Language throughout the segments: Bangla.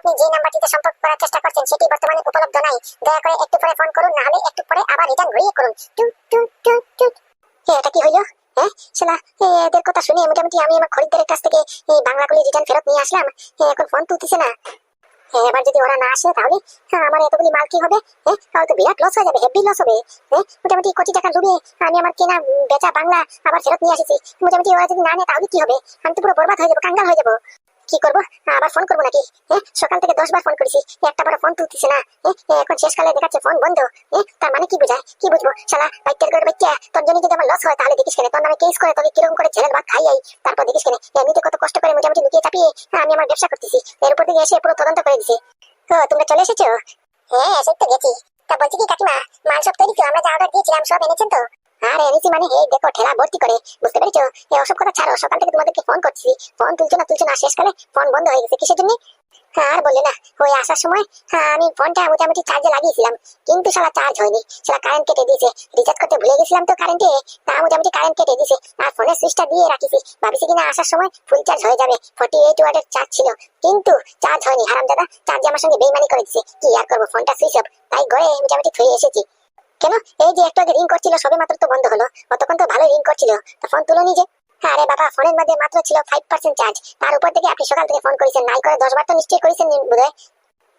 আপনি যে নাম্বারটিতে সম্পর্ক করার চেষ্টা করছেন সেটি বর্তমানে উপলব্ধ নাই। দয়া করে একটু পরে ফোন করুন না হলে একটু পরে আবার রিটার্ন ঘুরিয়ে করুন। এটা কি হইল? তাহলে হ্যাঁ, বিরাট লস হয়ে যাবে হেভি লস হবে। হ্যাঁ মোটামুটি কোটি টাকা ডুবে আমি আমার কেনা বেচা বাংলা আবার ফেরত নিয়ে এসেছি মোটামুটি ওরা যদি না নেয় তাহলে কি হবে? আমি তো পুরো বরবাদ হয়ে যাব কাঙ্গাল হয়ে যাব। কি করব? আবার ফোন করব নাকি? হ্যাঁ সকাল থেকে দশ বার ফোন করেছি। একটা বার ফোন তুলতেছে না। হ্যাঁ এখন শেষকালে দেখাচ্ছে ফোন বন্ধ। হ্যাঁ তার মানে কি বোঝায়? কি বুঝব? শালা বাইকের করে বাচ্চা তোর জন্য যদি আমার লস হয়, তাহলে দেখিস কেন। তোর নামে কেস করে তোকে কীরকম করে ছেলের ভাত খাই আই। তারপর দেখিস কেন, এমনিতে কত কষ্ট করে মোটামুটি লুকিয়ে চাপিয়ে আমি আমার ব্যবসা করতেছি। এর উপর থেকে এসে পুরো তদন্ত করে দিছে। ও, তোমরা চলে এসেছ? হ্যাঁ এসে তো গেছি। তা বলছি কি কাকিমা, মাল সব তৈরি তো, আমরা যা অর্ডার দিয়েছিলাম, সব এনেছেন তো? আরে এনেছি মানে এই দেখো ঠেলা ভর্তি করে বুঝতে পেরেছ? এই ওসব কথা ছাড়ো সকাল থেকে তোমাদেরকে ফোন করছি। ফোন তুলছো না তুলছো না শেষকালে ফোন বন্ধ হয়ে গেছে কিসের জন্য? আর বললে না ওই আসার সময় হ্যাঁ, আমি ফোনটা মোটামুটি চার্জে লাগিয়েছিলাম কিন্তু সালা চার্জ হয়নি সালা কারেন্ট কেটে দিয়েছে। রিচার্জ করতে ভুলে গেছিলাম তো কারেন্টে তা মোটামুটি কারেন্ট কেটে দিয়েছে আর ফোনের সুইচটা দিয়ে রাখিছি। ভাবিছি কিনা আসার সময় ফুল চার্জ হয়ে যাবে ফর্টি এইট ওয়াটের চার্জ ছিল কিন্তু চার্জ হয়নি। হারাম দাদা চার্জ আমার সঙ্গে বেইমানি করে দিছে কি আর করব ফোনটা সুইচ অফ তাই ঘরে মোটামুটি থুয়ে এসেছি। কেন? এই যে একটু রিং করছিল সবে মাত্র তো বন্ধ হলো। অতক্ষণ তো ভালো রিং করছিল। তা ফোন তুলো নিজে। আরে বাবা ফোনের মধ্যে মাত্র ছিল ফাইভ পার্সেন্ট চার্জ তার উপর থেকে আপনি সকাল থেকে ফোন করেছেন। নাই করে দশ বার তো নিশ্চয়ই করেছেন বোধহয়।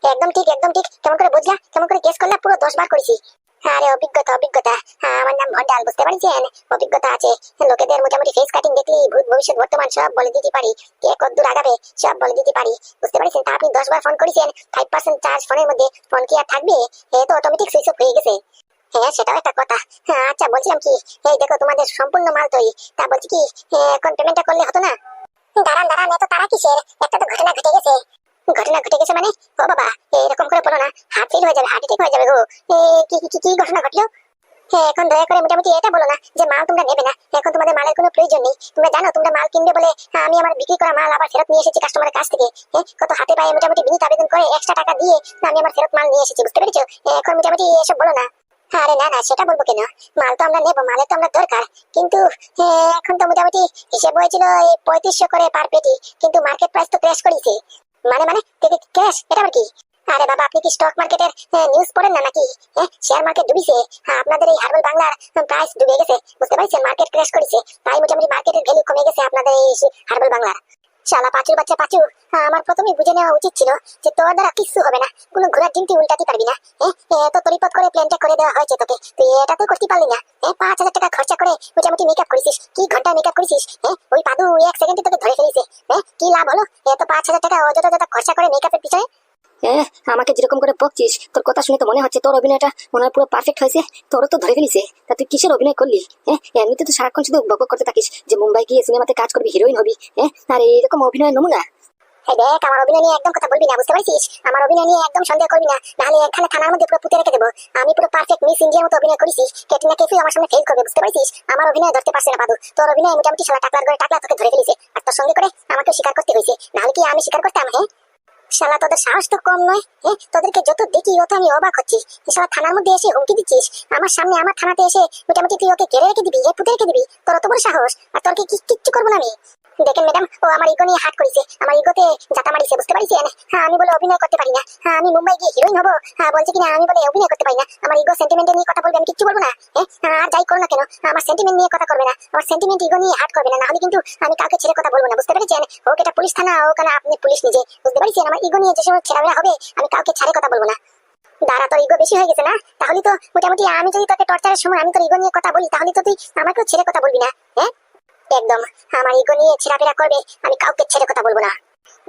একদম ঠিক একদম ঠিক। কেমন করে বুঝলা? কেমন করে কেস করলে? পুরো দশ বার করেছি। আরে অভিজ্ঞতা অভিজ্ঞতা। হ্যাঁ, আমার নাম ভন্ডাল বুঝতে পারছেন? অভিজ্ঞতা আছে। লোকেদের মোটামুটি ফেস কাটিং দেখলি ভূত ভবিষ্যৎ বর্তমান সব বলে দিতে পারি। কে কদ্দূর আগাবে সব বলে দিতে পারি। বুঝতে পারছেন? তা আপনি দশ বার ফোন করেছেন ফাইভ পার্সেন্ট চার্জ ফোনের মধ্যে। ফোন কি আর থাকবে? এ তো অটোমেটিক সুইচ অফ হয়ে গেছে। হ্যাঁ সেটাও একটা কথা। হ্যাঁ আচ্ছা বলছিলাম কি, এই দেখো তোমাদের সম্পূর্ণ মাল তৈরি। তা বলছি কি এখন পেমেন্টটা করলে হতো না? দাঁড়ান দাঁড়ান, এত তারা কিসের? একটা তো ঘটনা ঘটে গেছে। ঘটনা ঘটে গেছে মানে? ও বাবা, এরকম করে বলো না হার্ট ফেল হয়ে যাবে হার্ট অ্যাটাক হয়ে যাবে গো। কি, কি- কি ঘটনা ঘটলো? হ্যাঁ এখন দয়া করে মোটামুটি এটা বলো না যে মাল তোমরা নেবে না। এখন তোমাদের মালের কোনো প্রয়োজন নেই। তোমরা জানো, তোমরা মাল কিনবে বলে আমি আমার বিক্রি করা মাল আবার ফেরত নিয়ে এসেছি কাস্টমারের কাছ থেকে। কত হাতে পায়ে মোটামুটি বিনীত আবেদন করে এক্সট্রা টাকা দিয়ে আমি আমার ফেরত মাল নিয়ে এসেছি, বুঝতে পেরেছ? এখন মোটামুটি এসব বলো না। আরে না না সেটা বলব কেন? মাল তো আমরা নেব মালের তো আমরা দরকার। কিন্তু এখন তো মোটামুটি হিসেব হয়েছিল এই পঁয়ত্রিশশো করে পার পেটি কিন্তু মার্কেট প্রাইস তো ক্র্যাশ করেছে। মানে মানে ক্র্যাশ এটা আবার কি? আরে বাবা আপনি কি স্টক মার্কেটের নিউজ পড়েন না নাকি? শেয়ার মার্কেট ডুবিছে। হ্যাঁ, আপনাদের এই হার্বাল বাংলার প্রাইস ডুবে গেছে। বুঝতে পারছেন? মার্কেট ক্র্যাশ করেছে। তাই মোটামুটি মার্কেটের ভ্যালু কমে গেছে আপনাদের এই হার্বাল বাংলার। শালা পাঁচুর বাচ্চা পাঁচু হ্যাঁ, আমার প্রথমেই বুঝে নেওয়া উচিত ছিল যে তোর দ্বারা কিচ্ছু হবে না কোনো ঘোড়ার ডিমটি উল্টাতে পারবি না হ্যাঁ? এত তরিপথ করে প্ল্যানটা করে দেওয়া হয়েছে তোকে তুই এটা তো করতে পারলি না হ্যাঁ? পাঁচ হাজার টাকা খরচা করে মোটামুটি মেকআপ করেছিস কি ঘণ্টা মেকআপ করেছিস হ্যাঁ? ওই পাদু এক সেকেন্ডে তোকে ধরে ফেলেছে হ্যাঁ? কি লাভ হলো? এত পাঁচ হাজার টাকা অযথা যথা খরচা করে মেকআপের পিছনে হ্যাঁ আমাকে যেরকম করে বকছিস, তোর কথা শুনে তো মনে হচ্ছে তোর অভিনয়টা মনে হয় পুরো পারফেক্ট হয়েছে। তোরও তো ধরে ফেলিছে। তা তুই কিসের অভিনয় করলি? হ্যাঁ এমনিতে তো সারাক্ষণ শুধু বক করতে থাকিস, যে মুম্বাই গিয়ে সিনেমাতে কাজ করবি হিরোইন হবি। হ্যাঁ আর এইরকম অভিনয় নমুনা। দেখ, আমার অভিনয় নিয়ে একদম কথা বলবি না, বুঝতে পারছিস? আমার অভিনয় নিয়ে একদম সন্দেহ করবি না, নাহলে এখানে থানার মধ্যে পুরো পুঁতে রেখে দেবো। আমি পুরো পারফেক্ট মিস ইন্ডিয়ার মতো অভিনয় করেছি ক্যাটরিনা কেফি আমার সামনে ফেল করবে, বুঝতে পারছিস? আমার অভিনয় ধরতে পারছে না, বাদু। তোর অভিনয় মোটামুটি শালা টাকলার করে টাকলা তোকে ধরে ফেলেছে। আর তোর সঙ্গে করে আমাকে স্বীকার করতে হয়েছে। নাহলে কি আমি স্বীকার করতাম হ্যাঁ? শালা, তোদের সাহস তো কম নয় হ্যাঁ? তোদেরকে যত দেখি, অত আমি অবাক হচ্ছি। শালা, থানার মধ্যে এসে হুমকি দিচ্ছিস, আমার সামনে আমার থানাতে এসে মোটামুটি তুই ওকে ঘেরে রেখে দিবি এ পুঁতে রেখে দিবি। তোর অত বড় সাহস, আর তোর কি কি- কিচ্ছু করব না আমি? দেখেন ম্যাডাম, ও আমার ইগো নিয়ে হাত করেছে। আমার ইগোতে জাতা মারিছে, বুঝতে পারছেন? হ্যাঁ আমি বলে অভিনয় করতে পারি না। হ্যাঁ আমি মুম্বাই গিয়ে হিরোইন হব। হ্যাঁ বলছে কিনা, আমি বলে অভিনয় করতে পারি না। আমার ইগো সেন্টিমেন্ট নিয়ে কথা বলবে, আমি কিচ্ছু বলব না হ্যাঁ? আর যাই করো না কেন, আমার সেন্টিমেন্ট নিয়ে কথা করবে না। আমার সেন্টিমেন্ট ইগো নিয়ে হাত করবে না, নাহলে কিন্তু আমি কাউকে ছেড়ে কথা বলব না, বুঝতে পেরেছেন? হোক, এটা পুলিশ থানা, হোক না আপনি পুলিশ নিজে, বুঝতে পারছেন? আমার ইগো নিয়ে যে সময় ছেড়াবেড়া হবে, আমি কাউকে ছাড়ে কথা বলব না। দাঁড়া, তোর ইগো বেশি হয়ে গেছে না? তাহলে তো মোটামুটি আমি যদি তোকে টর্চারের সময় আমি তোর ইগো নিয়ে কথা বলি, তাহলে তো তুই আমাকেও ছেড়ে কথা বলবি না হ্যাঁ? একদম। আমার ইগো নিয়ে ছেড়াফেরা করবে, আমি কাউকে ছেড়ে কথা বলব না।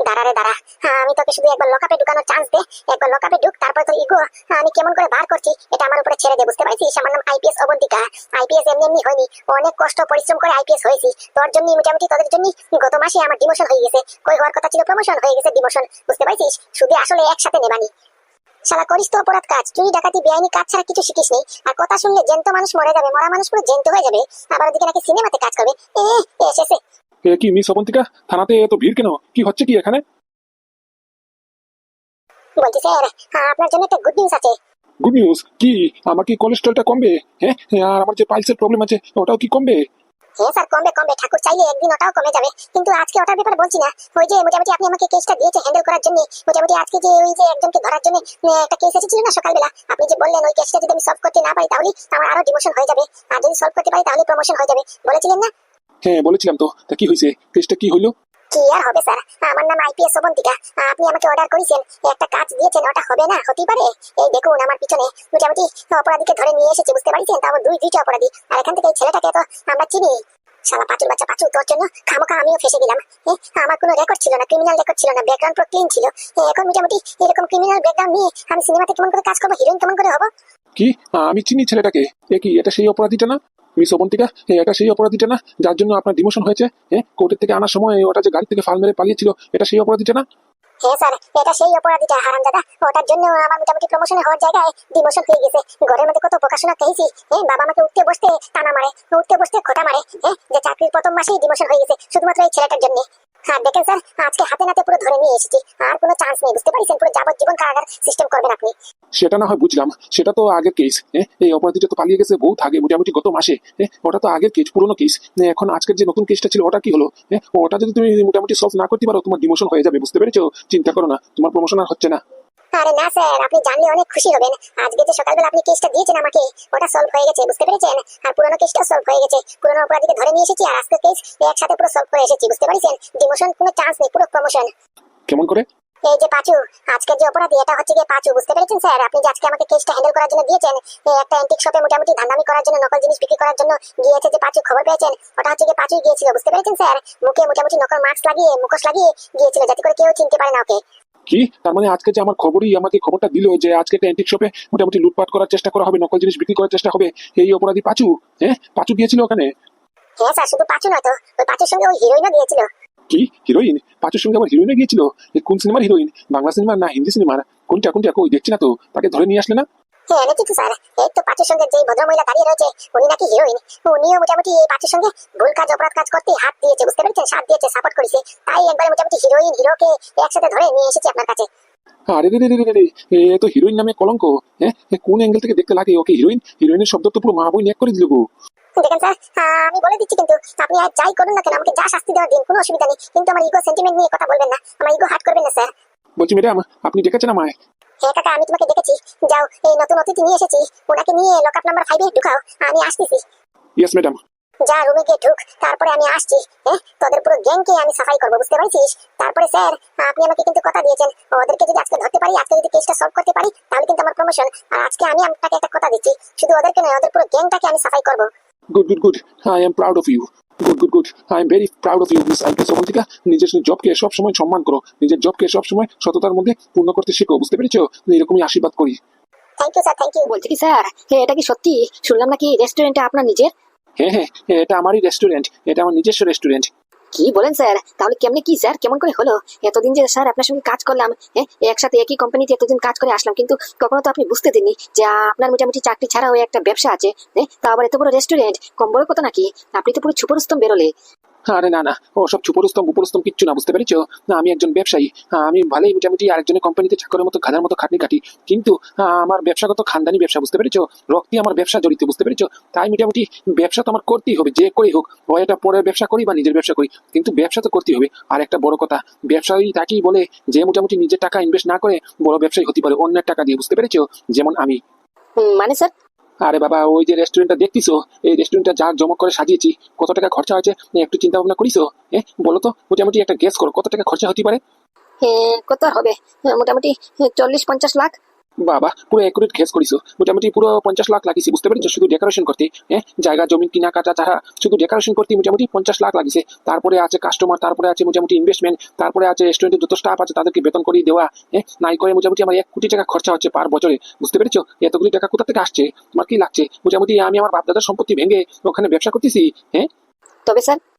দাঁড়া রে, দাঁড়া। হ্যাঁ আমি তোকে শুধু একবার লকাপে ঢুকানোর চান্স দে। একবার লকাপে ঢুক, তারপর তোর ইগো আমি কেমন করে বার করছি, এটা আমার উপরে ছেড়ে দে, বুঝতে পারছিস? আমার নাম আইপিএস অবন্তিকা। আইপিএস এমনি এমনি হয়নি। অনেক কষ্ট, পরিশ্রম করে আইপিএস হয়েছি। তোর জন্য মোটামুটি তোদের জন্য গত মাসে আমার ডিমোশন হয়ে গেছে। কই হওয়ার কথা ছিল? প্রমোশন হয়ে গেছে ডিমোশন বুঝতে পারছিস? শুধু আসলে একসাথে নেবানি। শালা করিস তো অপরাধ কাজ। চুরি ডাকাতি বেআইনি কাজ ছাড়া কিছু শিখিস নেই। আর কথা শুনলে জ্যান্ত মানুষ মরে যাবে মরা মানুষ পুরো জ্যান্ত হয়ে যাবে। আবার ওদিকে নাকি সিনেমাতে কাজ করবে। এ এসেছে এ কি মিস অবন্তিকা? থানাতে এত ভিড় কেন? কি হচ্ছে কি এখানে? বলছি স্যার হ্যাঁ, আপনার জন্য একটা গুড নিউজ আছে। গুড নিউজ কি? আমার কি কোলেস্ট্রলটা কমবে? হ্যাঁ? আর আমার যে পাইলসের প্রবলেম আছে ওটাও কি কমবে? হ্যাঁ স্যার কমবে কমবে। ঠাকুর চাইলে একদিন ওটাও কমে যাবে। কিন্তু আজকে ওটার ব্যাপারে বলছি না। ওই যে মোটামুটি আপনি আমাকে কেসটা দিয়েছে হ্যান্ডেল করার জন্য। মোটামুটি আজকে যে ওই যে একজনকে ধরার জন্য একটা কেস এসেছিল না সকালবেলা? আপনি যে বললেন ওই কেসটা যদি আমি সলভ করতে না পারি তাহলে আমার আরও ডিমোশন হয়ে যাবে। আর যদি সলভ করতে পারি তাহলে প্রমোশন হয়ে যাবে। বলেছিলেন না? হ্যাঁ বলেছিলাম তো। তা কি হয়েছে? কেসটা কি হইল? কি আর হবে, স্যার? আমার নাম আইপিএস অবন্তিকা আপনি আমাকে অর্ডার করেছেন। একটা কাজ দিয়েছেন, ওটা হবে না, হতেই পারে। এই দেখুন, আমার পিছনে মোটামুটি অপরাধীকে ধরে নিয়ে এসেছে, বুঝতে পারছেন? দুই দুইটা অপরাধী। আর এখান থেকে এই ছেলেটাকে তো আমরা চিনি। পাচুর বাচ্চা পাচু তোর জন্য খামোকা আমিও ফেসে গেলাম আমার কোনো রেকর্ড ছিল না ক্রিমিনাল রেকর্ড ছিল না ব্যাকগ্রাউন্ড পুরো ক্লিন ছিল। এখন মোটামুটি এরকম ক্রিমিনাল ব্যাকগ্রাউন্ড নিয়ে আমি সিনেমাতে কেমন করে কাজ করব, হিরোইন কেমন করে হব? কি? আমি চিনি ছেলেটাকে। এ কি, এটা সেই অপরাধীটা না? মিস অবন্তিকা এটা সেই অপরাধীটা না? যার জন্য আপনার ডিমোশন হয়েছে হ্যাঁ কোর্টের থেকে আনার সময় ওটা যে গাড়ি থেকে ফাল মেরে পালিয়েছিল, এটা সেই অপরাধীটা না? জন্য বাবা উঠতে বসতে মারে, উঠতে বসতে খোটা মারে যে চাকরির প্রথম মাসেই ডিমোশন হয়ে গেছে, শুধুমাত্র এই ছেলেটার জন্য। হ্যাঁ দেখেন স্যার, আজকে হাতে নাতে পুরো ধরে নিয়ে এসেছি। আর কোনো চান্স নেই, বুঝতে পারছেন? পুরো যাবজ্জীবন কারাগার সিস্টেম করবেন আপনি। সেটা না হয় বুঝলাম, সেটা তো আগের কেস এই অপরাধীটা তো পালিয়ে গেছে বহুত আগে মোটামুটি গত মাসে ওটা তো আগের কেস পুরোনো কেস এখন আজকের যে নতুন কেসটা ছিল, ওটা কি হলো? ওটা যদি তুমি মোটামুটি সলভ না করতে পারো, তোমার ডিমোশন হয়ে যাবে, বুঝতে পেরেছ? চিন্তা করো না, তোমার প্রমোশন আর হচ্ছে না। আরে না, স্যার, আপনি জানলে অনেক খুশি হবেন। আজকে যে সকালবেলা আপনি কেসটা দিয়েছেন আমাকে, ওটা সলভ হয়ে গেছে, বুঝতে পেরেছেন? আর পুরোনো কেসটা সলভ হয়ে গেছে। পুরোনো অপরাধীকে ধরে নিয়ে এসেছি, আর আজকের কেস একসাথে পুরো সলভ করে এসেছি, বুঝতে পেরেছেন? ডিমোশন কোনো চান্স নেই, পুরো প্রমোশন কেমন করে? এই যে পাচু আজকের যে অপরাধী এটা হচ্ছে গিয়ে পাচু বুঝতে পেরেছেন স্যার? আপনি যে আজকে আমাকে কেসটা হ্যান্ডেল করার জন্য দিয়েছেন এই একটা অ্যান্টিক শপে মোটামুটি ধান্দামি করার জন্য নকল জিনিস বিক্রি করার জন্য গিয়েছে যে পাচু খবর পেয়েছেন? ওটা হচ্ছে গিয়ে পাচুই গিয়েছিল বুঝতে পেরেছেন স্যার? মুখে মোটামুটি নকল মাস্ক লাগিয়ে মুখোশ লাগিয়ে গিয়েছিল যাতে করে কেউ চিনতে পারে না ওকে। কি? তার মানে আজকে যে আমার খবরই আমাকে খবরটা দিল যে আজকে একটা অ্যান্টিক শপে মোটামুটি লুটপাট করার চেষ্টা করা হবে নকল জিনিস বিক্রি করার চেষ্টা হবে এই অপরাধী পাচু হ্যাঁ? পাচু গিয়েছিল ওখানে? হ্যাঁ স্যার শুধু পাচু নয় তো ওই পাচুর সঙ্গে ওই হিরোইনও গিয়েছিল। কি? হিরোইন পাঁচুর সঙ্গে আবার হিরোইনে গিয়েছিল। এ কোন সিনেমার হিরোইন বাংলা সিনেমার না হিন্দি সিনেমার কোনটা কোনটা? কই দেখছি না তো। তাকে ধরে নিয়ে আসলে না? হ্যাঁ এনেছি তো স্যার এই তো পাচুর সঙ্গে যেই ভদ্রমহিলা দাঁড়িয়ে রয়েছে উনি নাকি হিরোইন উনিও মোটামুটি এই পাচুর সঙ্গে ভুল কাজ অপরাধ কাজ করতে হাত দিয়েছে বুঝতে পেরেছেন? সাথ দিয়েছে সাপোর্ট করেছে। তাই একবারে মোটামুটি হিরোইন হিরোকে একসাথে ধরে নিয়ে এসেছি আপনার কাছে। আরে রে রে রে রে রে এ তো হিরোইন নামে কলঙ্ক। হ্যাঁ? কোন অ্যাঙ্গেল থেকে দেখতে লাগে ওকে হিরোইন হিরোইনের শব্দ তো পুরো মা বই এক করে দিল গো। দেখেন স্যার আমি বলে দিচ্ছি কিন্তু আপনি আর যাই করুন না কেন আমাকে যা শাস্তি দেওয়ার দিন কোনো অসুবিধা নেই। কিন্তু আমার ইগো সেন্টিমেন্ট নিয়ে কথা বলবেন না। আমার ইগো হার্ট করবেন না স্যার বলছি ম্যাডাম আপনি ডেকেছেন আমায়? হ্যাঁ কাকা আমি তোমাকে দেখেছি। যাও এই নতুন অতিথি নিয়ে এসেছি। ওনাকে নিয়ে লকআপ নাম্বার ফাইভে ঢুকাও। আমি আসতেছি। ইয়েস ম্যাডাম যা রুমে গিয়ে ঢুক তারপরে আমি আসছি হ্যাঁ? তোদের পুরো গ্যাংকে আমি সাফাই করব বুঝতে পারছিস? তারপরে স্যার আপনি আমাকে কিন্তু কথা দিয়েছেন। ওদেরকে যদি আজকে ধরতে পারি আজকে যদি কেসটা সলভ করতে পারি তাহলে কিন্তু আমার প্রমোশন আর আজকে আমি আপনাকে একটা কথা দিচ্ছি। শুধু ওদেরকে নয় ওদের পুরো গ্যাংটাকে আমি সাফাই করব। Good good good I am proud of you good good good I am very proud of you miss IPS Abantika নিজের জবকে সবসময় সম্মান করো। নিজের জবকে সবসময় সততার মধ্যে পূর্ণ করতে শেখো বুঝতে পেরেছ? এরকমই আশীর্বাদ করি। Thank you sir thank you বলছি কি স্যার এটা কি সত্যি? শুনলাম নাকি রেস্টুরেন্টটা আপনার নিজের? হ্যাঁ হ্যাঁ এটা আমারই রেস্টুরেন্ট এটা আমার নিজস্ব রেস্টুরেন্ট কি বলেন স্যার? তাহলে কেমনে কি স্যার? কেমন করে হলো? এতদিন যে স্যার আপনার সঙ্গে কাজ করলাম হ্যাঁ একসাথে একই কোম্পানিতে এতদিন কাজ করে আসলাম, কিন্তু কখনো তো আপনি বুঝতে দিননি যে আপনার মোটামুটি চাকরি ছাড়া ওই একটা ব্যবসা আছে হ্যাঁ তা আবার এত বড় রেস্টুরেন্ট কম বড় কত নাকি? আপনি তো পুরো ছুপরস্তম বেরোলে। আরে না না ও সব ছুপরস্তম উপরস্তম কিচ্ছু না, বুঝতে পেরেছ? আমি একজন ব্যবসায়ী আমি ভালোই মোটামুটি আরেকজনের কোম্পানিতে চাকরের মতো খাদার মতো খাটনি কাটি কিন্তু আমার ব্যবসাগত খানদানি ব্যবসা, বুঝতে পেরেছ? রক্তি আমার ব্যবসা জড়িত, বুঝতে পেরেছ? তাই মোটামুটি ব্যবসা তো আমার করতেই হবে, যে করেই হোক, ও এটা পরে ব্যবসা করি বা নিজের ব্যবসা করি, কিন্তু ব্যবসা তো করতেই হবে। আর একটা বড় কথা, ব্যবসায়ী তাকেই বলে যে মোটামুটি নিজের টাকা ইনভেস্ট না করে বড় ব্যবসায়ী হতে পারে অন্যের টাকা দিয়ে, বুঝতে পেরেছ? যেমন আমি। মানে স্যার আরে বাবা, ওই যে রেস্টুরেন্টটা দেখতিছো? এই রেস্টুরেন্টটা যা জমক করে সাজিয়েছি, কত টাকা খরচা হয়েছে? একটু চিন্তা ভাবনা করিছো হ্যাঁ বলো তো, মোটামুটি একটা গেস করো, কত টাকা খরচা হতে পারে? কত হবে? মোটামুটি চল্লিশ পঞ্চাশ লাখ। বাবা, পুরো একুরেট ঘেস করিছো। মোটামুটি পুরো পঞ্চাশ লাখ লাগিয়েছি বুঝতে পেরেছ? শুধু ডেকোরেশন করতে হ্যাঁ? জায়গা, জমি কিনা কাটা ছাড়া শুধু ডেকোরেশন করতে মোটামুটি পঞ্চাশ লাখ লাগিয়েছে তারপরে আছে কাস্টমার তারপরে আছে মোটামুটি ইনভেস্টমেন্ট তারপরে আছে রেস্টুরেন্টের যত স্টাফ আছে তাদেরকে বেতন করে দেওয়া হ্যাঁ? নাই করে মোটামুটি আমার এক কোটি টাকা খরচা হচ্ছে পার বছরে, বুঝতে পেরেছ? এতগুলি টাকা কোথা থেকে আসছে? তোমার কি লাগছে? মোটামুটি আমি আমার বাপদাদার সম্পত্তি ভেঙে ওখানে ব্যবসা করতেছি হ্যাঁ? তবে স্যার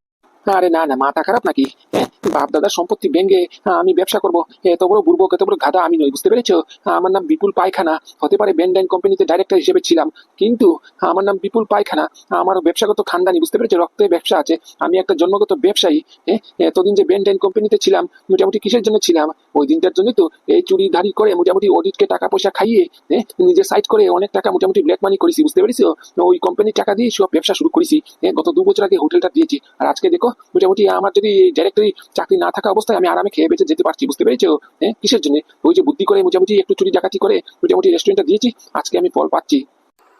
আরে না না মাথা খারাপ নাকি? হ্যাঁ বাপ দাদার সম্পত্তি ভেঙে হ্যাঁ, আমি ব্যবসা করব। এত বড় বুড়বো এত বড় গাধা আমি নই বুঝতে পেরেছ? আমার নাম বিপুল পায়খানা হতে পারে ব্যান্ডাইন কোম্পানিতে ডাইরেক্টর হিসেবে ছিলাম। কিন্তু আমার নাম বিপুল পায়খানা আমার ব্যবসাগত খানদানি বুঝতে পেরেছ? রক্তে ব্যবসা আছে আমি একটা জন্মগত ব্যবসায়ী। হ্যাঁ এতদিন যে ব্যান্ডাইন কোম্পানিতে ছিলাম মোটামুটি কিসের জন্য ছিলাম? ওই দিনটার জন্যই তো এই চুরি ধারি করে মোটামুটি অডিটকে টাকা পয়সা খাইয়ে হ্যাঁ নিজে সাইড করে অনেক টাকা মোটামুটি ব্ল্যাক মানি করেছি বুঝতে পেরেছ? ওই কোম্পানির টাকা দিয়ে সব ব্যবসা শুরু করেছি। গত দু বছর আগে হোটেলটা দিয়েছি। আর আজকে দেখো মোটামুটি আমার যদি ডাইরেক্টরি চাকরি না থাকা অবস্থায় আমি আরামে খেয়ে বেঁচে যেতে পারছি, বুঝতে পেরেছ? হ্যাঁ কিসের জন্য? ওই যে বুদ্ধি করে মোটামুটি একটু চুরি ডাকাতি করে মোটামুটি রেস্টুরেন্টটা দিয়েছি, আজকে আমি ফল পাচ্ছি।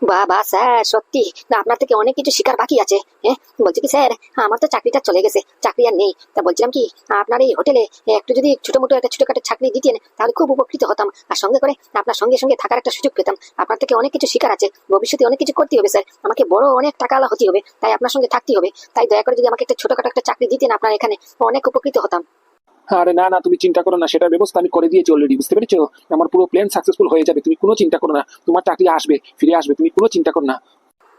বাবা, স্যার, সত্যি। না, আপনার থেকে অনেক কিছু শিকার বাকি আছে হ্যাঁ? বলছি কি, স্যার, আমার তো চাকরিটা চলে গেছে, চাকরি আর নেই। তা বলছিলাম কি, আপনার এই হোটেলে একটু যদি ছোট মোটো একটা ছোটখাটো চাকরি দিতেন, তাহলে খুব উপকৃত হতাম। আর সঙ্গে করে আপনার সঙ্গে সঙ্গে থাকার একটা সুযোগ পেতাম। আপনার থেকে অনেক কিছু শিকার আছে। ভবিষ্যতে অনেক কিছু করতে হবে, স্যার। আমাকে বড় অনেক টাকাওয়ালা হতে হবে, তাই আপনার সঙ্গে থাকতে হবে। তাই দয়া করে যদি আমাকে একটা ছোটখাটো একটা চাকরি দিতেন আপনার এখানে, অনেক উপকৃত হতাম। আরে না না তুমি চিন্তা করো না সেটার ব্যবস্থা আমি করে দিয়েছি অলরেডি বুঝতে পেরেছ? আমার পুরো প্ল্যান সাকসেসফুল হয়ে যাবে তুমি কোনো চিন্তা করো না তোমার চাকরি আসবে ফিরে আসবে তুমি কোনো চিন্তা করো না।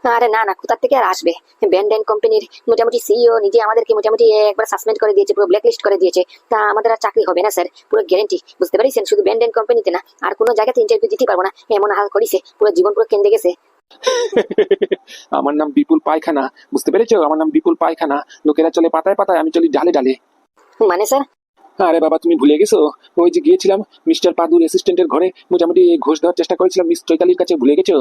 আরে না না কোথা থেকে আর আসবে? ব্যান্ডেন কোম্পানির মোটামুটি সিইও নিজে আমাদেরকে মোটামুটি একবার সাসপেন্ড করে দিয়েছে পুরো ব্ল্যাকলিস্ট করে দিয়েছে। তা আমাদের আর চাকরি হবে না স্যার পুরো গ্যারেন্টি বুঝতে পারিছেন? শুধু ব্যান্ড ব্যান্ডেন কোম্পানিতে না আর কোনো জায়গাতে ইন্টারভিউ দিতে পারব না এমন হাল করিছে পুরো জীবন পুরো কেন্দ্রে গেছে। আমার নাম বিপুল পায়খানা বুঝতে পেরেছ? আমার নাম বিপুল পায়খানা লোকেরা চলে পাতায় পাতায় আমি চলি ডালে ডালে। মানে স্যার আরে বাবা, তুমি ভুলে গেছো? ওই যে গিয়েছিলাম মিস্টার পাদুর অ্যাসিস্ট্যান্টের ঘরে, মোটামুটি ঘুষ দেওয়ার চেষ্টা করেছিলাম, মিস চৈতালির কাছে, ভুলে গেছো?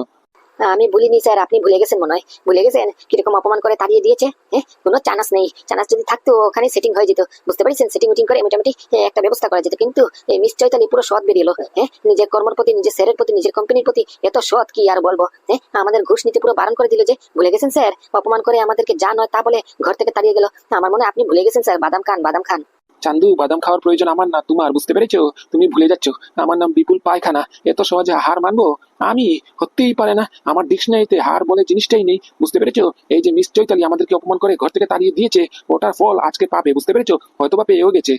আমি ভুলিনি স্যার, আপনি ভুলে গেছেন মনে হয়। ভুলে গেছেন? কীরকম অপমান করে তাড়িয়ে দিয়েছে? হ্যাঁ কোনো চান্স নেই। চান্স যদি থাকতো, ওখানে সেটিং হয়ে যেত। বুঝতে পারছেন? সেটিং উটিং করে মোটামুটি একটা ব্যবস্থা করা যেত। কিন্তু এই মিস চৈতালি পুরো সৎ বেরিয়ে এলো। হ্যাঁ নিজের কর্মের প্রতি, নিজের স্যারের প্রতি, নিজের কোম্পানির প্রতি এত সৎ, কি আর বলব? হ্যাঁ আমাদের ঘুষ নিতে পুরো বারণ করে দিল যে, ভুলে গেছেন স্যার? অপমান করে আমাদেরকে যা নয় তা বলে ঘর থেকে তাড়িয়ে গেল। আমার মনে হয় আপনি ভুলে গেছেন স্যার, বাদাম খান বাদাম খান। চান্দু, বাদাম খাওয়ার প্রয়োজন আমার না। তোমার, বুঝতে পেরেছ? তুমি ভুলে যাচ্ছ। আমার নাম বিপুল পায়খানা। এত সহজে হার মানবো? আমি হতেই পারে না। আমার ডিকশনারিতে হার বলে জিনিসটাই নেই। বুঝতে পেরেছ? এই যে মিস চৈতালি আমাদেরকে অপমান করে ঘর থেকে তাড়িয়ে দিয়েছে, ওটার ফল আজকে পাবে। বুঝতে পেরেছ? হয়তো বা পেয়েও গেছে।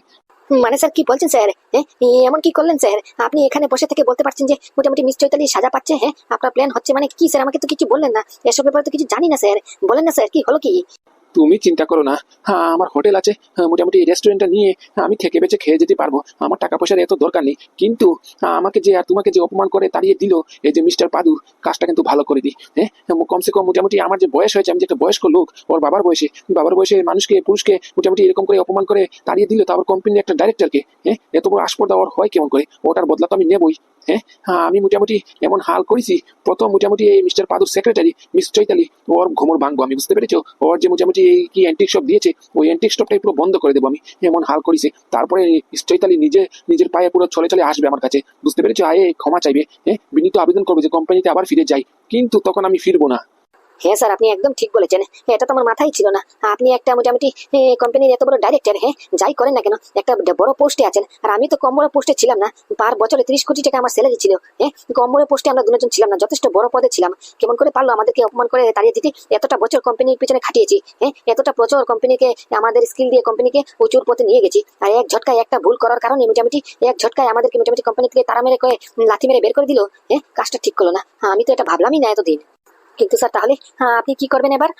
মানে স্যার, কি বলছেন স্যার? হ্যাঁ? এমন কি করলেন স্যার? আপনি এখানে বসে থেকে বলতে পারছেন যে মোটামুটি মিস চৈতালি সাজা পাচ্ছে হ্যাঁ? আপনার প্ল্যান হচ্ছে মানে কি? স্যার, আমাকে তো কিছু বললেন না। এসব ব্যাপারে তো কিছু জানি না, স্যার। বলেন না, স্যার, কি হলো কি? তুমি চিন্তা করো না। হ্যাঁ আমার হোটেল আছে। হ্যাঁ, মোটামুটি রেস্টুরেন্টটা নিয়ে আমি থেকে বেঁচে খেয়ে যেতে পারব। আমার টাকা পয়সার এত দরকার নেই। কিন্তু হ্যাঁ, আমাকে যে আর তোমাকে যে অপমান করে তাড়িয়ে দিল এই যে মিস্টার পাদু কাজটা কিন্তু ভালো করে দিই হ্যাঁ কমসে কম মোটামুটি আমার যে বয়স হয়েছে আমি যে একটা বয়স্ক লোক ওর বাবার বয়সে বাবার বয়সে মানুষকে পুরুষকে মোটামুটি এরকম করে অপমান করে তাড়িয়ে দিল তারপর কোম্পানির একটা ডাইরেক্টরকে হ্যাঁ এত বড় আসপর্দা ওর হয় কেমন করে? ওটার বদলা তো আমি নেবই হ্যাঁ। হ্যাঁ আমি মোটামুটি এমন হাল করেছি প্রথম মোটামুটি এই মিস্টার পাদুর সেক্রেটারি মিস চৈতালি ওর ঘুমোর ভাঙবো আমি বুঝতে পেরেছ? ওর যে মোটামুটি কি অ্যান্টিক শপ দিয়েছে, ওই অ্যান্টিক শপটাই পুরো বন্ধ করে দেবো আমি। এমন হাল করেছে। তারপরে চৈতালি নিজে, নিজের পায়ে পুরো চলে চলে আসবে আমার কাছে। বুঝতে পেরেছ? আয়ে ক্ষমা চাইবে। হ্যাঁ বিনীত আবেদন করবে যে কোম্পানিতে আবার ফিরে যাই। কিন্তু তখন আমি ফিরবো না। হ্যাঁ স্যার, আপনি একদম ঠিক বলেছেন। এটা তো আমার মাথায় ছিল না। আপনি একটা মোটামুটি কোম্পানির এত বড় ডাইরেক্টর হ্যাঁ যাই করেন না কেন, একটা বড় পোস্টে আছেন। আর আমি তো কম বড় পোস্টে ছিলাম না, পার বছরে ত্রিশ কোটি টাকা আমার স্যালারি ছিল হ্যাঁ কম বড় পোস্টে আমরা দুজন ছিলাম না, যথেষ্ট বড় পদে ছিলাম। কেমন করে পারল আমাদেরকে অপমান করে তাড়িয়ে দিতে? এতটা বছর কোম্পানির পিছনে খাটিয়েছি হ্যাঁ এতটা বছর কোম্পানিকে আমাদের স্কিল দিয়ে কোম্পানিকে উঁচুর পথে নিয়ে গেছি। আর এক ঝটকায় একটা ভুল করার কারণে মোটামুটি, এক ঝটকায় আমাদেরকে মোটামুটি কোম্পানি থেকে তারা মেরে করে লাথি মেরে বের করে দিল হ্যাঁ কাজটা ঠিক করল না। আমি তো এটা ভাবলামই না এতদিন। কিন্তু স্যার তাহলে আপনি কি করবেন এবার?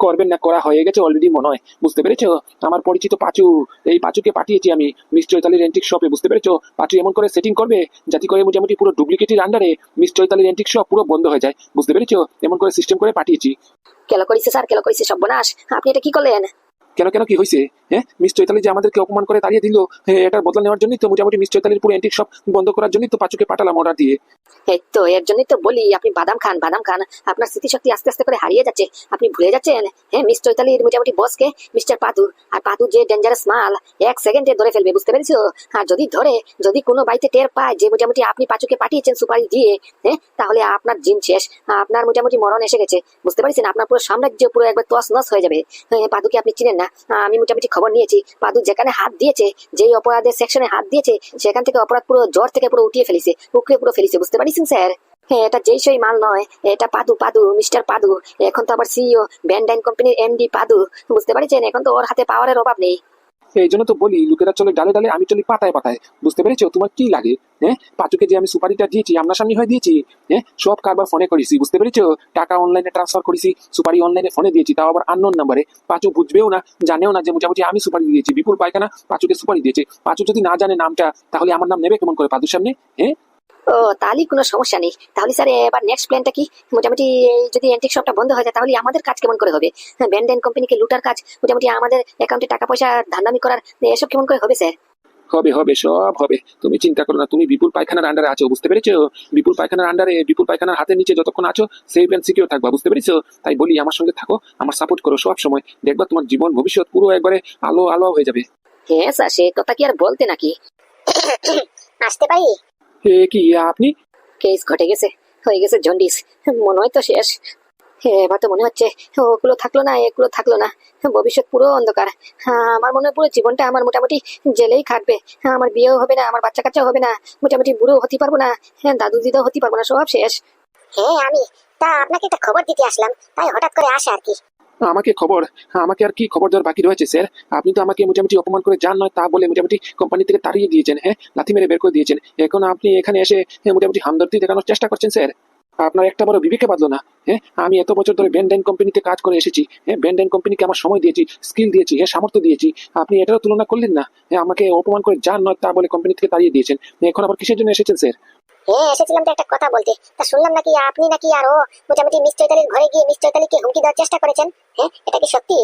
করবেন না করা হয়ে গেছে অলরেডি মনে হয়। বুঝতে পেরেছ? আমার পরিচিত পাচু এই পাচুকে পাঠিয়েছি আমি। মিস চৈতালির এন্টিক শপে বুঝতে পেরেছ? পাচু এমন করে সেটিং করবে যাতে করে মোটামুটি পুরো ডুপ্লিকেটের আন্ডারে মিস চৈতালির এন্টিক শপ পুরো বন্ধ হয়ে যায়। বুঝতে পেরেছ? এমন করে সিস্টেম করে পাঠিয়েছি। কেন করেছে স্যার কেন করেছে সর্বনাশ। আপনি এটা কি করলেন? কেন কেন কি হয়েছে হ্যাঁ? মিস চৈতালি যে আমাদেরকে অপমান করে তাড়িয়ে দিল হ্যাঁ, এটার বদলা নেওয়ার জন্যই তো মোটামুটি মিস চৈতালির পুরো অ্যান্টিক শপ বন্ধ করার জন্যই তো পাচুকে পাঠালাম অর্ডার দিয়ে। এই তো এর জন্যই তো বলি আপনি বাদাম খান বাদাম খান। আপনার স্মৃতিশক্তি আস্তে আস্তে করে হারিয়ে যাচ্ছে। আপনি ভুলে যাচ্ছেন? হ্যাঁ মিস চৈতালির মোটামুটি বসকে মিস্টার পাদু আর পাদু যে ডেঞ্জারাস মাল এক সেকেন্ডে ধরে ফেলবে বুঝতে পেরেছ? আর যদি ধরে যদি কোনো বাড়িতে টের পায় যে মোটামুটি আপনি পাচুকে পাঠিয়েছেন সুপারি দিয়ে হ্যাঁ তাহলে আপনার জিন শেষ। আপনার মোটামুটি মরণ এসে গেছে বুঝতে পারছেন? আপনার পুরো সাম্রাজ্য পুরো একবার তস নস হয়ে যাবে। হ্যাঁ, পাদুকে আপনি চিনেন না। আমি মোটামুটি খবর নিয়েছি। পাদু যেখানে হাত দিয়েছে, যেই অপরাধের সেকশনে হাত দিয়েছে, সেখান থেকে অপরাধ পুরো জ্বর থেকে পুরো উঠিয়ে ফেলেছে উকড়ে পুরো ফেলেছে, বুঝতে পারিস স্যার? হ্যাঁ এটা যেই সেই মাল নয়, এটা পাদু পাদু মিস্টার পাদু। এখন তো আবার সিইও ব্যান্ডাইন কোম্পানির এমডি পাদু, বুঝতে পারছেন? এখন তো ওর হাতে পাওয়ারের অভাব নেই। এই জন্য তো বলি, লোকেরা চলে ডালে ডালে, আমি চলি পাতায় পাতায়। বুঝতে পেরেছ? তোমার কি লাগে? হ্যাঁ? পাঁচুকে যে আমি সুপারিটা দিয়েছি সামনাসামনি হয়ে দিয়েছি হ্যাঁ? সব কারবার ফোনে করেছি, বুঝতে পেরেছ? টাকা অনলাইনে ট্রান্সফার করেছি, সুপারি অনলাইনে ফোনে দিয়েছি, তাও আবার আননোন নাম্বারে পাঁচু বুঝবেও না, জানেও না যে মোটামুটি আমি সুপারি দিয়েছি, বিপুল পায়খানা পাঁচুকে সুপারি দিয়েছে। পাঁচু যদি না জানে নামটা, তাহলে আমার নাম নেবে কেমন করে পাদুর সামনে? হ্যাঁ? ও তাহলে কোনো সমস্যা নেই। তাহলে স্যার এবার নেক্সট প্ল্যানটা কি? মোটামুটি যদি অ্যান্টিক শপটা বন্ধ হয়ে যায় তাহলে আমাদের কাজ কেমন করে হবে? ব্যান্ডেন কোম্পানিকে লুটার কাজ মোটামুটি আমাদের অ্যাকাউন্টে টাকা পয়সা ধান্দামি করার এসব কেমন করে হবে স্যার? হবে হবে সব হবে। তুমি চিন্তা করো না তুমি বিপুল পায়খানার আন্ডারে আছো বুঝতে পেরেছ? বিপুল পায়খানার আন্ডারে বিপুল পায়খানার হাতের নিচে যতক্ষণ আছো সেফ অ্যান্ড সিকিউর থাকবা বুঝতে পেরেছ? তাই বলি আমার সঙ্গে থাকো আমার সাপোর্ট করো সব সময়। দেখবা তোমার জীবন ভবিষ্যৎ পুরো একবারে আলো আলো হয়ে যাবে। হ্যাঁ স্যার সে কথা কি আর বলতে নাকি? আসতে পারি? এ কি আপনি? কেস ঘটে গেছে হয়ে গেছে জন্ডিস মনে হয় তো শেষ। এবার তো মনে হচ্ছে ওগুলো থাকল না এগুলো থাকল না ভবিষ্যৎ পুরো অন্ধকার। হ্যাঁ, আমার মনে হয় পুরো জীবনটা আমার মোটামুটি জেলেই কাটবে হ্যাঁ, আমার বিয়েও হবে না আমার বাচ্চা কাচ্চাও হবে না মোটামুটি বুড়ো হতে পারব না হ্যাঁ দাদু দিদাও হতে পারব না সব শেষ। হ্যাঁ আমি তা আপনাকে একটা খবর দিতে আসলাম তাই হঠাৎ করে আসা আর কি। আমাকে খবর আমাকে আর কি খবর দেওয়ার বাকি রয়েছে স্যার? আপনি তো আমাকে মোটামুটি অপমান করে যান নয় তা বলে মোটামুটি কোম্পানি থেকে তাড়িয়ে দিয়েছেন হ্যাঁ? লাথি মেরে বের করে দিয়েছেন। এখন আপনি এখানে এসে হ্যাঁ, মোটামুটি হামদর্দি দেখানোর চেষ্টা করছেন স্যার। আপনার একটা বড় বিবেকে বাঁধলো না হ্যাঁ? আমি এত বছর ধরে ব্যান্ডাইন কোম্পানিতে কাজ করে এসেছি হ্যাঁ? ব্যান্ডাইন কোম্পানিকে আমার সময় দিয়েছি স্কিল দিয়েছি হ্যাঁ সামর্থ্য দিয়েছি। আপনি এটারও তুলনা করলেন না হ্যাঁ? আমাকে অপমান করে যান নয় তা বলে কোম্পানি থেকে তাড়িয়ে দিয়েছেন। এখন আবার কিসের জন্য এসেছেন স্যার? হ্যাঁ এসেছিলাম তো একটা কথা বলতে। তা শুনলাম নাকি আপনি নাকি আরও মোটামুটি মিস চৈতালির ঘরে গিয়ে মিস চৈতালিকে হুমকি দেওয়ার চেষ্টা করেছেন? হ্যাঁ এটা কি সত্যি?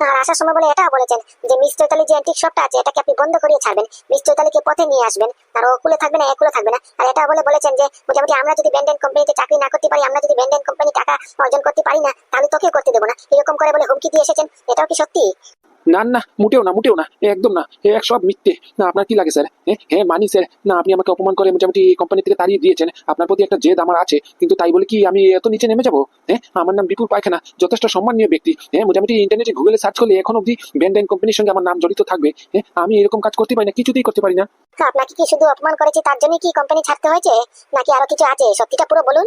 আর আসার সময় বলে এটাও বলেছেন যে মিস চৈতালি যে অ্যান্টিক শপটা আছে, এটাকে আপনি বন্ধ করিয়ে ছাড়বেন। মিস চৈতালিকে পথে নিয়ে আসবেন। আর ও কুলে থাকবে না, এ কুলে থাকবে না। আর এটা বলে বলেছেন যে মোটামুটি আমরা যদি ব্যান্ডেন কোম্পানিতে চাকরি না করতে পারি, আমরা যদি ব্যান্ডেন কোম্পানি টাকা অর্জন করতে পারি না, তাহলে তোকে করতে দেবো না। এরকম করে বলে হুমকি দিয়ে এসেছেন, এটাও কি সত্যি? না না, মোটেও না মোটেও না, একদম না। এক সব মিথ্যে। না, আপনার কি লাগে, স্যার? হ্যাঁ মানি, স্যার, না, আপনি আমাকে অপমান করে মোটামুটি এই কোম্পানি থেকে তাড়িয়ে দিয়েছেন। আপনার প্রতি একটা জেদ আমার আছে, কিন্তু তাই বলে কি আমি এত নিচে নেমে যাব? হ্যাঁ আমার নাম বিপুল পায়খানা, যথেষ্ট সম্মানীয় ব্যক্তি। হ্যাঁ মোটামুটি ইন্টারনেটে গুগলে সার্চ করলে এখন অবধি ব্যান্ডাইন কোম্পানির সঙ্গে আমার নাম জড়িত থাকবে। হ্যাঁ আমি এরকম কাজ করতে পারি না, কিছুতেই করতে পারি না। আপনাকে কি শুধু অপমান করেছি, তার জন্য কি কোম্পানি ছাড়তে হয়েছে? নাকি আরও কিছু আছে? সত্যিটা পুরো বলুন।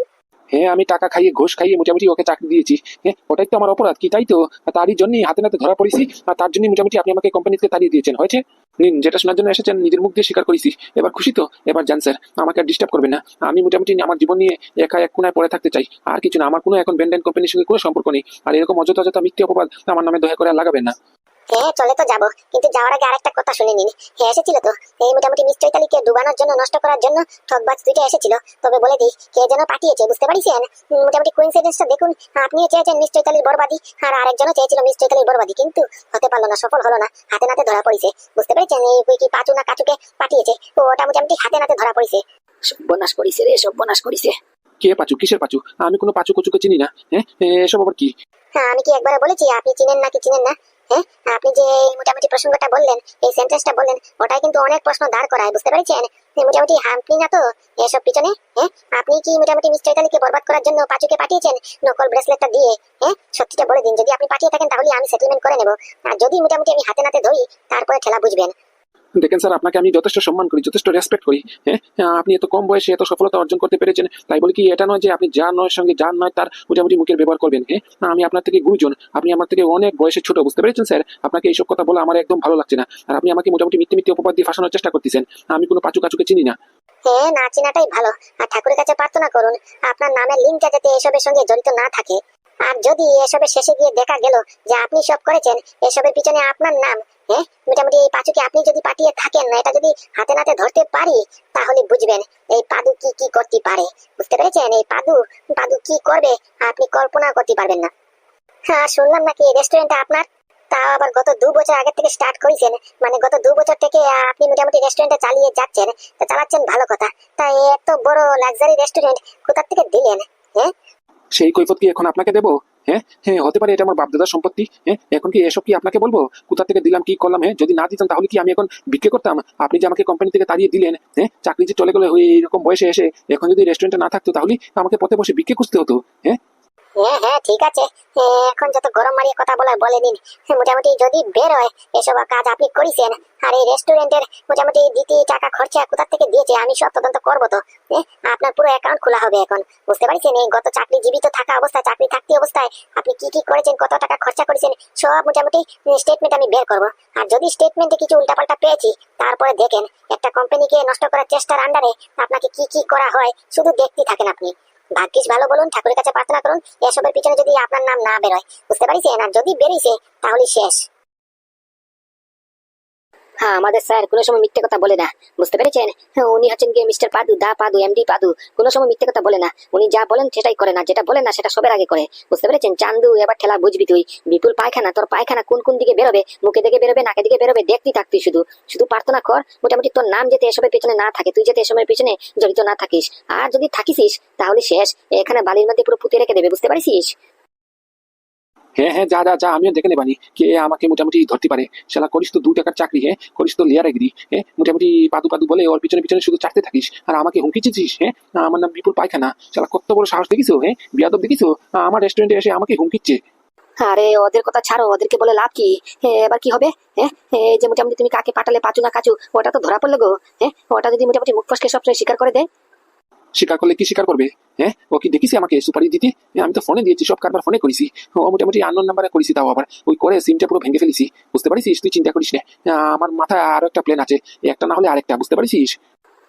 হ্যাঁ আমি টাকা খাইয়ে ঘোষ খাইয়ে মোটামুটি ওকে চাকরি দিয়েছি। হ্যাঁ ওটাই তো আমার অপরাধ, কি তাই তো? তারই জন্যই হাতে নাতে ধরা পড়েছি, আর তার জন্যই মোটামুটি আপনি আমাকে কোম্পানি থেকে তাড়িয়ে দিয়েছেন, হয়েছে? নিন, যেটা শোনার জন্য এসেছেন, নিজের মুখ দিয়ে স্বীকার করেছি। এবার খুশি তো? এবার যান, স্যার, আমাকে আর ডিস্টার্ব করবেন না। আমি মোটামুটি আমার জীবন নিয়ে একা এক কোনায় পড়ে থাকতে চাই। আর কিছু না, আমার কোনো এখন ব্যান্ডাইন কোম্পানির সঙ্গে কোনো সম্পর্ক নেই। আর এরকম অযথা অযথা মিথ্যে অপবাদ আমার নামে দয়া করে লাগাবেন না। হ্যাঁ চলে তো যাব। কিন্তু যাওয়ার আগে আরেকটা কথা শুনে নিন। হ্যাঁ এসেছিল তো। এই মোটামুটি মিস চৈতালিকে ডুবানোর জন্য নষ্ট করার জন্য ঠকবাজ দুইটা এসেছিল। তবে বলে দিই কে যেন পাঠিয়েছে বুঝতে পারিছেন মোটামুটি কোইন্সিডেন্সটা দেখুন আপনিও চেয়েছেন মিস চৈতালির বরবাদি আর আরেকজনও চেয়েছিল মিস চৈতালির বরবাদি কিন্তু হতে পারল না সফল হলো না হাতে নাতে ধরা পড়েছে। বুঝতে পেরেছেন? এই কি পাচু না কাচুকে পাঠিয়েছে? ও ওটা মোটামুটি হাতে নাতে ধরা পড়েছে। সর্বনাশ করিছে রে সর্বনাশ করিছে। কে পাচু? কিসের পাচু? আমি কোনো পাচু কচুকে চিনি না হ্যাঁ? এসব আবার কি? হ্যাঁ আমি কি একবার বলেছি আপনি চিনেন না কি চিনেন না? আপনি যে মোটামুটি প্রসঙ্গটা বললেন, এই সেন্টেন্সটা বললেন, ওটাই কিন্তু অনেক প্রশ্ন দাঁড় করায়, বুঝতে পেরেছেন? মোটামুটি না তো? এসব পিছনে হ্যাঁ? আপনি কি মোটামুটি মিস চৈতালিকে বরবাদ করার জন্য পাচুকে পাঠিয়েছেন নকল ব্রেসলেটটা দিয়ে হ্যাঁ? সত্যিটা বলে দিন, যদি আপনি পাঠিয়ে থাকেন তাহলে আমি সেটেলমেন্ট করে নেব। আর যদি মোটামুটি আমি হাতে নাতে ধরি, তারপরে খেলা বুঝবেন। দেখেন স্যার আপনাকে আমি যথেষ্ট সম্মান করি যথেষ্ট রেসপেক্ট করি। হ্যাঁ হ্যাঁ, আপনি এত কম বয়সে এত সফলতা অর্জন করতে পেরেছেন তাই বলে কি এটা নয় যে আপনি যার নয় সঙ্গে যার নয় তার মোটামুটি মুখের ব্যবহার করবেন। হ্যাঁ আমি আপনার থেকে গুরুজন আপনি আমার থেকে অনেক বয়সে ছোট বুঝতে পেরেছেন স্যার? আপনাকে এইসব কথা বলে আমার একদম ভালো লাগছে না। আর আপনি আমাকে মোটামুটি মিথ্যে মিথ্যে অপবাদ দিয়ে ফাঁসানোর চেষ্টা করতেছেন। আমি কোনো পাচু কাচুকে চিনি না। হ্যাঁ না চেনাটাই ভালো। আর ঠাকুরের কাছে প্রার্থনা করুন আপনার নামের লিঙ্কটা যাতে এসবের সঙ্গে জড়িত না থাকে। আর যদি এসবের শেষে গিয়ে দেখা গেল যে আপনি সব করেছেন, এসবের পিছনে আপনার নাম হ্যাঁ? মোটামুটি এই পাঁচুকে আপনি যদি পাঠিয়ে থাকেন, না, এটা যদি হাতে নাতে ধরতে পারি, তাহলে বুঝবেন এই পাদু কি কি করতে পারে। বুঝতে পেরেছেন? এই পাদু পাদু কি করবে, আপনি কল্পনা করতে পারবেন না। হ্যাঁ শুনলাম নাকি এই রেস্টুরেন্টটা আপনার? তাও আবার গত দু বছর আগে থেকে স্টার্ট করেছেন। মানে গত দু বছর থেকে আপনি মোটামুটি রেস্টুরেন্টে চালিয়ে যাচ্ছেন। তা চালাচ্ছেন ভালো কথা। তা এত বড় লাক্সারি রেস্টুরেন্ট কোথা থেকে দিলেন হ্যাঁ? সেই কৈফত কি এখন আপনাকে দেবো? হ্যাঁ? হ্যাঁ হতে পারে এটা আমার বাপদাদার সম্পত্তি। হ্যাঁ? এখন কি এসব কি আপনাকে বলব? কোথা থেকে দিলাম, কি করলাম হ্যাঁ? যদি না দিতাম তাহলে কি আমি এখন বিক্রি করতাম? আপনি যে আমাকে কোম্পানি থেকে তাড়িয়ে দিলেন হ্যাঁ? চাকরি যে চলে গেলে ওই এরকম বয়সে এসে এখন যদি রেস্টুরেন্টে না থাকতো তাহলে আমাকে পথে বসে বিক্রি খুঁজতে হতো হ্যাঁ? হ্যাঁ হ্যাঁ ঠিক আছে। এখন যত গরম মারিয়ে কথা বলার বলে দিন। মোটামুটি যদি বের হয়, এসব কাজ আপনি করেছেন, আর এই রেস্টুরেন্টের মোটামুটি দিতে টাকা খরচা কোথা থেকে দিয়েছে, আমি সব তদন্ত করব তো। আপনার পুরো অ্যাকাউন্ট খোলা হবে এখন। বুঝতে পারছেন? এই গত চাকরি জীবিত থাকা অবস্থায়, চাকরি থাকতে অবস্থায় আপনি কি কি করেছেন, কত টাকা খরচা করেছেন, সব মোটামুটি স্টেটমেন্ট আমি বের করব। আর যদি স্টেটমেন্টে কিছু উল্টাপাল্টা পেয়েছি, তারপরে দেখেন, একটা কোম্পানিকে নষ্ট করার চেষ্টার আন্ডারে আপনাকে কি কি করা হয়, শুধু দেখতে থাকেন আপনি। ভাগ্যিস ভালো বলুন, ঠাকুরের কাছে প্রার্থনা করুন, এসবের পিছনে যদি আপনার নাম না বেরোয়। বুঝতে পারিছেন আর যদি বেরিয়েছে, তাহলে শেষ। হ্যাঁ আমাদের স্যার কোনো সময় মিথ্যে কথা বলে না বুঝতে পেরেছেন? হ্যাঁ, উনি হচ্ছেন গিয়ে মিস্টার পাদু দা পাদু এমডি পাদু কোনো সময় মিথ্যে কথা বলে না। উনি যা বলেন সেটাই করে না যেটা বলে না সেটা সবের আগে করে বুঝতে পেরেছেন? চান্দু এবার ঠেলা বুঝবি তুই বিপুল পায়খানা তোর পায়খানা কোন কোন দিকে বেরোবে মুখে দিকে বেরোবে নাকে দিকে বেরোবে দেখতে থাকতি শুধু। শুধু প্রার্থনা কর মোটামুটি তোর নাম যাতে এসবের পিছনে না থাকে তুই যাতে এসবের পিছনে জড়িত না থাকিস। আর যদি থাকিসিস তাহলে শেষ এখানে বালির মধ্যে পুরো পুঁতে রেখে দেবে বুঝতে পারিস হ্যাঁ হ্যাঁ যা যা যা, আমিও দেখে নেবানি কে আমাকে মোটামুটি ধরতে পারে। শালা, করিস তো দু টাকার চাকরি হ্যাঁ? করিস তো লেয়ার এগ্রি হ্যাঁ? মোটামুটি পাদু পাদু বলে ওর পিছনে পিছনে শুধু চাটতে থাকিস। আর আমাকে হুমকি চিছিস হ্যাঁ? আমার নাম বিপুল পায়খানা। শালা, কত বড় সাহস দেখিছো হ্যাঁ? বিয়াদব দেখিছো? আমার রেস্টুরেন্টে এসে আমাকে হুমকিচ্ছে আরে, ওদের কথা ছাড়ো, ওদেরকে বলে লাভ কি? এবার কি হবে? হ্যাঁ? যে মোটামুটি তুমি কাকে পাঠালে, পাচু না কাচু, ওটা তো ধরা পড়লে গো হ্যাঁ? ওটা যদি মোটামুটি মুখ ফসকে সবসময় স্বীকার করে দেয় স্বীকার করলে কি স্বীকার করবে? হ্যাঁ? ও কি দেখিস আমাকে সুপারি দিতে? আমি তো ফোনে দিয়েছি সব কারবার ফোনে করেছি। ও মোটামুটি আননোন নাম্বারে করেছি তাও আবার। ওই করে সিমটা পুরো ভেঙে ফেলেছি। বুঝতে পারিস তুই চিন্তা করিস না। আমার মাথায় আরও একটা প্ল্যান আছে। একটা না হলে আরেকটা বুঝতে পারিস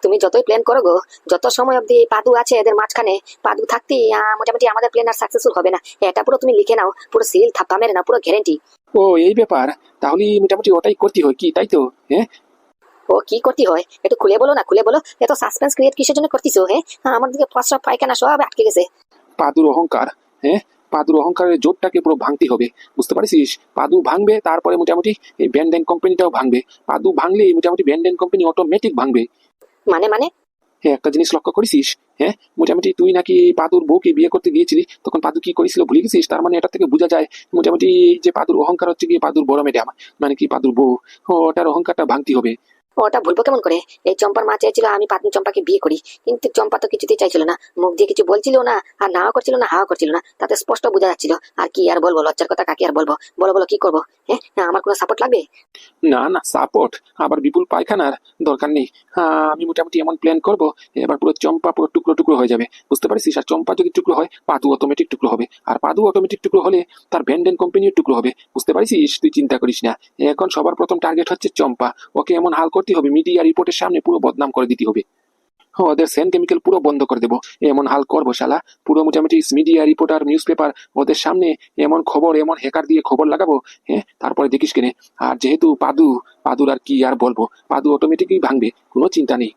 তুমি যতই প্ল্যান করো গো যত সময় অব্দি পাদু আছে এদের মাঝখানে পাদু থাকতে মোটামুটি আমাদের প্ল্যান আর সাকসেসফুল হবে না। এটা পুরো তুমি লিখে নাও পুরো সিল থাপ্পা মেরে নাও পুরো গ্যারেন্টি ও এই ব্যাপার। তাহলে মোটামুটি ওটাই করতে হয় কি তাই তো? হ্যাঁ? ও কি করতে হয়? একটু খুলে বলো না খুলে বলো। এত সাসপেন্স ক্রিয়েট কিসের জন্য করতেছো হ্যাঁ আমার দিকে পাঁচটা পায়খানা সব আটকে গেছে। পাদুর অহংকার হ্যাঁ পাদুর অহংকারের জোরটাকে পুরো ভাঙতে হবে। বুঝতে পারিস পাদু ভাঙবে তারপরে মোটামুটি এই ব্যান্ডেন কোম্পানিটাও ভাঙবে। পাদু ভাঙলে মোটামুটি ব্যান্ডেন কোম্পানি অটোমেটিক ভাঙবে। মানে মানে? হ্যাঁ একটা জিনিস লক্ষ্য করেছিস হ্যাঁ মোটামুটি তুই নাকি পাদুর বউকে বিয়ে করতে গিয়েছিলি তখন পাদু কি করেছিল ভুলে গেছিস? তার মানে এটা থেকে বোঝা যায় মোটামুটি যে পাদুর অহংকার হচ্ছে কি পাদুর বড় ম্যাডাম মানে কি পাদুর বউ? ওটার অহংকারটা ভাঙতে হবে। ওটা ভুলবো কেমন করে? এই চম্পার মা চেয়েছিল আমি পাতনি চম্পাকে বিয়ে করি, কিন্তু চম্পা তো কিছুতেই চাইছিল না। মুখ দিয়ে কিছু বলছিল না, আর নাও করছিল না, হাওয়া করছিল না। তাতে স্পষ্ট বোঝা যাচ্ছিল, আর কি আর বলব, লজ্জার কথা কাকে আর বলব? বলো বলো, কি করব? হ্যাঁ আমার কোনো সাপোর্ট লাগবে? না না সাপোর্ট আবার বিপুল পায়খানার দরকার নেই। আমি মোটামুটি এমন প্ল্যান করব, এবার পুরো চম্পা পুরো টুকরো টুকরো হয়ে যাবে। বুঝতে পারিস আর চম্পা যদি টুকরো হয়, পাদু অটোমেটিক টুকরো হবে। আর পাদু অটোমেটিক টুকরো হলে তার ভ্যান্ডেন কোম্পানির টুকরো হবে। বুঝতে পারিস তুই চিন্তা করিস না। এখন সবার প্রথম টার্গেট হচ্ছে চম্পা। ওকে এমন হাল করতে হবে। মিডিয়া রিপোর্টের সামনে পুরো বদনাম করে দিতে হবে। ওদের সেন কেমিক্যাল পুরো বন্ধ করে দেবো। এমন হাল করব শালা। পুরো মোটামুটি মিডিয়া রিপোর্টার নিউজ পেপার ওদের সামনে এমন খবর, এমন হ্যাকার দিয়ে খবর লাগাবো হ্যাঁ? তারপরে দেখিস কেনে। আর যেহেতু পাদু, পাদুর আর কি আর বলব? পাদু অটোমেটিকই ভাঙবে। কোনো চিন্তা নেই।